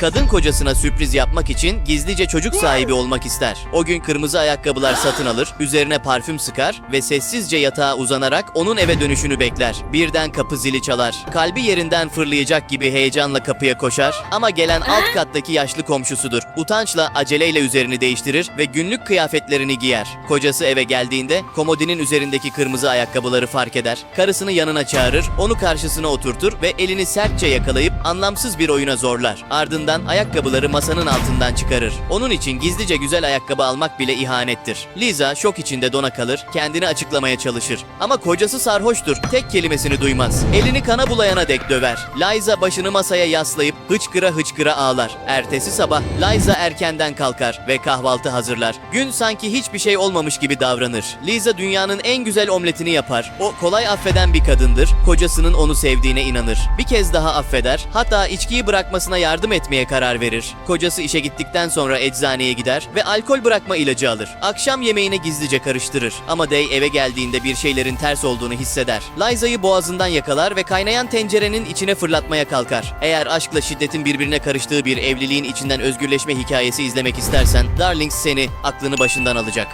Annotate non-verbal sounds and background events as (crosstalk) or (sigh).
Kadın kocasına sürpriz yapmak için gizlice çocuk sahibi olmak ister. O gün kırmızı ayakkabılar (gasps) satın alır, üzerine parfüm sıkar ve sessizce yatağa uzanarak onun eve dönüşünü bekler. Birden kapı zili çalar. Kalbi yerinden fırlayacak gibi heyecanla kapıya koşar ama gelen alt kattaki yaşlı komşusudur. Utançla aceleyle üzerini değiştirir ve günlük kıyafetlerini giyer. Kocası eve geldiğinde komodinin üzerindeki kırmızı ayakkabıları fark eder. Karısını yanına çağırır, onu karşısına oturtur ve elini sertçe yakalayıp anlamsız bir oyuna zorlar. Ardından ayakkabıları masanın altından çıkarır. Onun için gizlice güzel ayakkabı almak bile ihanettir. Liza şok içinde dona kalır, kendini açıklamaya çalışır. Ama kocası sarhoştur, tek kelimesini duymaz. Elini kana bulayana dek döver. Liza başını masaya yaslayıp hıçkıra hıçkıra ağlar. Ertesi sabah Liza erkenden kalkar ve kahvaltı hazırlar. Gün sanki hiçbir şey olmamış gibi davranır. Liza dünyanın en güzel omletini yapar. O kolay affeden bir kadındır. Kocasının onu sevdiğine inanır. Bir kez daha affeder. Hatta içkiyi bırakmasına yardım etmeye karar verir. Kocası işe gittikten sonra eczaneye gider ve alkol bırakma ilacı alır. Akşam yemeğine gizlice karıştırır. Ama Day eve geldiğinde bir şeylerin ters olduğunu hisseder. Liza'yı boğazından yakalar ve kaynayan tencerenin içine fırlatmaya kalkar. Eğer aşkla şiddetin birbirine karıştığı bir evliliğin içinden özgürleşme hikayesi izlemek istersen Darlings seni aklını başından alacak.